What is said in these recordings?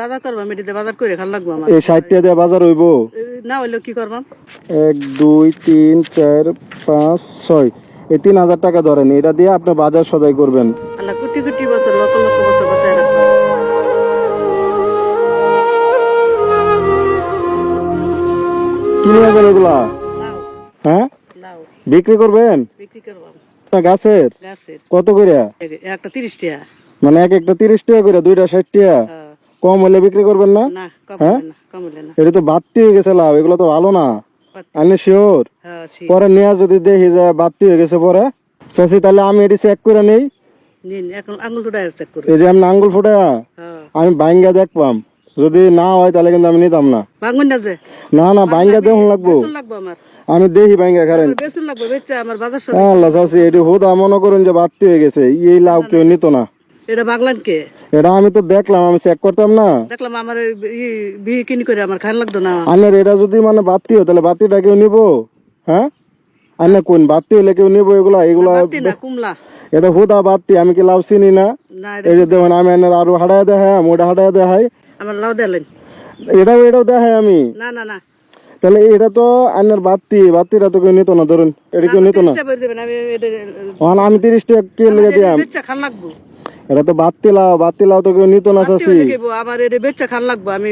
বাজার করব মেডিতে বাজার করে খাল লাগবো আমার। এই ষাট টাকা দিয়ে বাজার হইব। না হইলেও কি করবাম এক দুই তিন চার পাঁচ ছয়। এই তিন হাজার টাকা ধরেন এটা দিয়ে আপনি বাজার সদাই করবেন। আল্লাহ কোটি কোটি বছর লক্ষ লক্ষ বছর বাঁচায় রাখব। কি নিয়ে এগুলা? হ্যাঁ? লাউ। বিক্রি করবেন? বিক্রি করবাম না গাছের? গাছের। কত করে একটা তিরিশ টাকা মানে এক একটা তিরিশ টাকা করে দুইটা ষাট টাকা হ্যাঁ। কম হলে বিক্রি করবেন না? হ্যাঁ? এটা তো বাড়তি হয়ে গেছে লাভ এগুলো তো ভালো না। আপনি শিওর হ্যাঁ পরে নেওয়া যদি দেখি যে বাড়তি হয়ে গেছে পরে। চাষি তাহলে আমি এটি চেক করে নেই। এই যে আমি আঙ্গুল ফুটা হ্যাঁ। আমি বাইঙ্গা দেখবাম। যদি না হয় তাহলে কিন্তু আমি নিতাম না। না না বাইঙ্গা দেখুন লাগবো। আমি দেখি বাইঙ্গা খারেন। আল্লাহ চাষি এটি হুদা মনে করুন যে বাড়তি হয়ে গেছে। এই লাভ কেউ নিত না। এটা বাগলান কে? এটা আমি তো দেখলাম আমি চেক করতাম না। দেখলাম আমার বিয়ে কিনি করে আমার খান লাগতো না। আনের এটা যদি মানে বাড়তি হয় তাহলে বাড়তিটা কেউ নিবো? হ্যাঁ? আনে কোন বাড়তি হলে কেউ নিবো এগুলা? এগুলা কুমলা। এটা হুদা বাড়তি আমি কি লাভ চিনি না? না এই যে দেখুন আমি এনে আরও হাঁটায় দেখাই ওটা হাঁটায় দেখাই। আমার লাউ দিলেন এটাও এটাও দেখাই আমি। না না না। তাহলে এটা তো আইনের বাতি বাতিটা তো কেউ নিত না ধরুন এটা কেউ নিত না। আমি তিরিশ টাকা কে লেগে দিলাম। এটা তো বাতি লাও বাতি লাও তো কেউ নিত না চাষি আমার এটা বেচা খান লাগবো আমি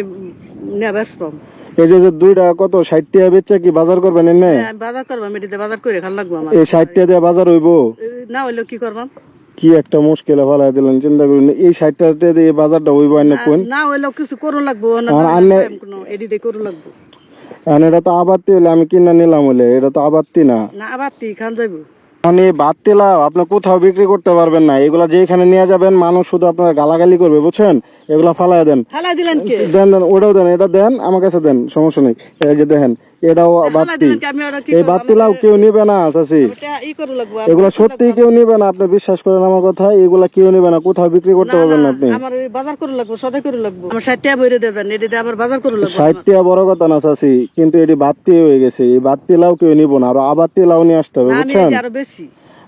এই যে দুইটা কত ষাট টাকা বেচছে কি বাজার করবেন এনে আমি বাজার এটাতে বাজার করে খান লাগবো আমার। এই ষাট টাকা দিয়ে বাজার হইব? না হইলেও কি করবাম কি একটা মুশকিলে ফেলাই দিলেন চিন্তা করুন। এই ষাট টাকা দিয়ে বাজারটা হইব এনে কোন? না হইলেও কিছু করুন লাগবো না এডিতে করুন লাগবো। এটা তো আমি কিনা নিলাম হলে এটা তো আবাত্তি না না আবার খান যাইবো। মানে বাদ তেলা আপনি কোথাও বিক্রি করতে পারবেন না। এগুলা যেখানে নিয়ে যাবেন মানুষ শুধু আপনার গালাগালি করবে বুঝছেন? এগুলা ফালাই দেন। দেন দেন ওটাও দেন এটা দেন আমার কাছে দেন সমস্যা নেই। এই যে দেখেন এটাও বাত্তি কি এই লাভ কেউ নিবে না চাষি এগুলা সত্যি কেউ নিবে না আপনি বিশ্বাস করেন আমার কথা এগুলা কেউ নিবে না কোথাও বিক্রি করতে পারবেন না আপনি। আমার বাজার করে লাগবো সদাই করে লাগবো। আমার ষাট টাকা বইরে দেন এটিতে আবার বাজার করে লাগবো। ষাট টাকা বড় কথা না চাষি কিন্তু এটি বাত্তি হয়ে গেছে। এই বাত্তি কেউ নিব না আর আবাত্তি লাউ নিয়ে আসতে হবে আমি বুঝছেন? আরও বেশি।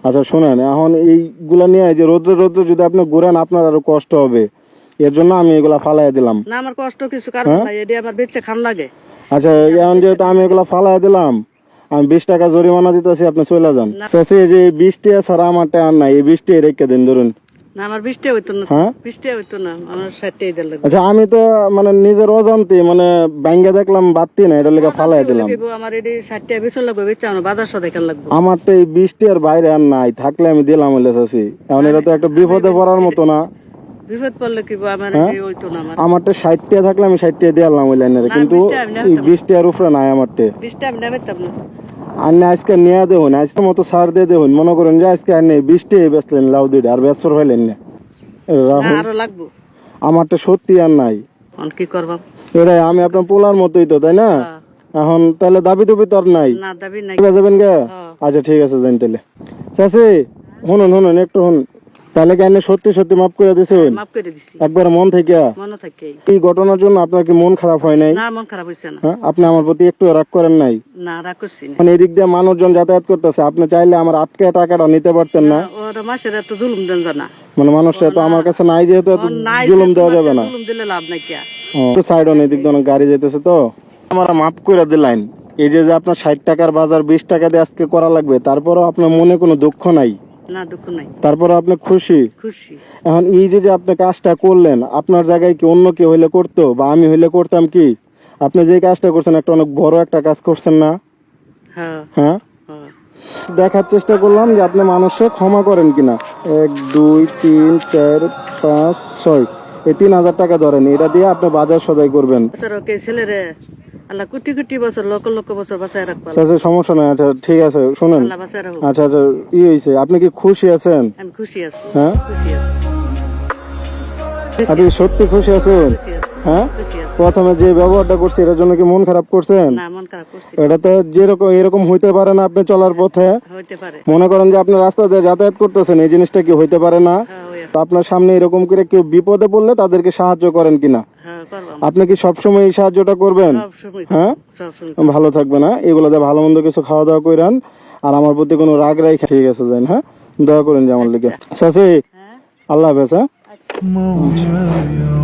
আচ্ছা শোনেন এখন এইগুলা নিয়ে যে রোদ্রে রোদ্রে যদি আপনি ঘুরেন আপনার আরও কষ্ট হবে। এর জন্য আমি এগুলা ফালাই দিলাম। না আমার কষ্ট কিছু কারণ নাই এটি আমার বেচে খান লাগে। আচ্ছা এখন যেহেতু আমি এগুলা ফালাই দিলাম আমি বিশ টাকা জরিমানা দিতেছি আপনি চলে যান। চাষি যে এই ছাড়া আমার টাকা নাই এই বিশ টাকা রেখে দিন ধরুন। হ্যাঁ? আচ্ছা আমি তো মানে নিজের অজান্তে মানে ব্যাঙ্গে দেখলাম না এটা লেগে ফালাই দিলাম। আমার তো এই বৃষ্টির বাইরে আর নাই থাকলে আমি দিলাম এখন এটা তো একটা বিপদে পড়ার মতো না। বিপদ পড়লে কি আমার হ্যাঁ? হইতো না আমার? আমার তো টাকা থাকলে আমি টাকা ওই লাইনের কিন্তু 20 টাকা আমি এই নিতাম। বৃষ্টি আর উপরে নাই আমার টে টাকা আমি না। আর না আজকে নিয়ে দেখুন আজকে মতো সার দিয়ে দেখুন মনে করুন যে আজকে আর নেই বৃষ্টি বেচলেন লাউ দুইটা আর বেচর হইলেন না না রাহুল আরও লাগবো। আমার সত্যি আর নাই। কি করবাম এটাই আমি আপনার পোলার মতোই তো তাই না? হ্যাঁ। এখন তাহলে দাবি দুবি তো আর নাই। না দাবি নাই। যাবেন গে? হ্যাঁ। আচ্ছা ঠিক আছে তাহলে। চাষি শুনুন শুনুন একটু শুনুন। তাহলে কেন সত্যি সত্যি মাফ করে দিছেন? মাফ করে দিছি। একবার মন থেকে। মনে থাকে। এই ঘটনার জন্য আপনার কি মন খারাপ হয় নাই? না মন খারাপ হয়েছে না। হ্যাঁ আপনি আমার প্রতি একটু রাগ করেন নাই? না রাগ করছি না। মানে এদিক দিয়ে মানুষজন যাতায়াত করতেছে আপনি চাইলে আমার আটকে টাকাটা নিতে পারতেন না। ওরা মাসের এত জুলুম দেন জানা মানে মানুষটা তো আমার কাছে নাই যেহেতু এত জুলুম দেওয়া যাবে না। জুলুম দিলে লাভ নাই কিয়া তো সাইড অন এদিক দিয়ে গাড়ি যেতেছে তো। আমার মাফ করে দিলেন। এই যে যে আপনার ষাট টাকার বাজার বিশ টাকা দিয়ে আজকে করা লাগবে তারপরও আপনার মনে কোনো দুঃখ নাই। না দুঃখ নাই। তারপরে আপনি খুশি? খুশি। এখন এই যে যে আপনি কাজটা করলেন আপনার জায়গায় কি অন্য কেউ হইলে করতো বা আমি হইলে করতাম কি? আপনি যে কাজটা করছেন একটা অনেক বড় একটা কাজ করছেন না? হ্যাঁ। হ্যাঁ? হ্যাঁ। দেখার চেষ্টা করলাম যে আপনি মানুষকে ক্ষমা করেন কিনা। এক দুই তিন চার পাঁচ ছয়। এই তিন হাজার টাকা ধরেন এটা দিয়ে আপনি বাজার সদাই করবেন। ছেলেরে আল্লাহ কোটি কোটি বছর লক্ষ লক্ষ বছর বাঁচায় রাখব আচ্ছা সমস্যা নাই আচ্ছা ঠিক আছে শুনেন। আল্লাহ বাঁচায় রাখব আচ্ছা আচ্ছা ই আপনি কি খুশি আছেন? আমি খুশি আছি। হ্যাঁ? খুশি আছি। আপনি সত্যি খুশি আছেন? হ্যাঁ? প্রথমে যে ব্যবহারটা করছে এটার জন্য কি মন খারাপ করছেন? এটা তো যেরকম এরকম হইতে পারে না আপনি চলার পথে। মনে করেন যে আপনি রাস্তা দিয়ে যাতায়াত করতেছেন এই জিনিসটা কি হইতে পারে না? হ্যাঁ। তো আপনার সামনে এরকম করে কেউ বিপদে পড়লে তাদেরকে সাহায্য করেন কিনা? হ্যাঁ আপনি কি সবসময় এই সাহায্যটা করবেন? হ্যাঁ? ভালো থাকবে না এগুলো দিয়ে ভালো মন্দ কিছু খাওয়া দাওয়া করেন আর আমার প্রতি কোনো রাগ রাই ঠিক আছে যান হ্যাঁ? দয়া করেন যে আমার লিগে। চাষি হ্যাঁ? আল্লাহ হাফেজ হ্যাঁ? Moja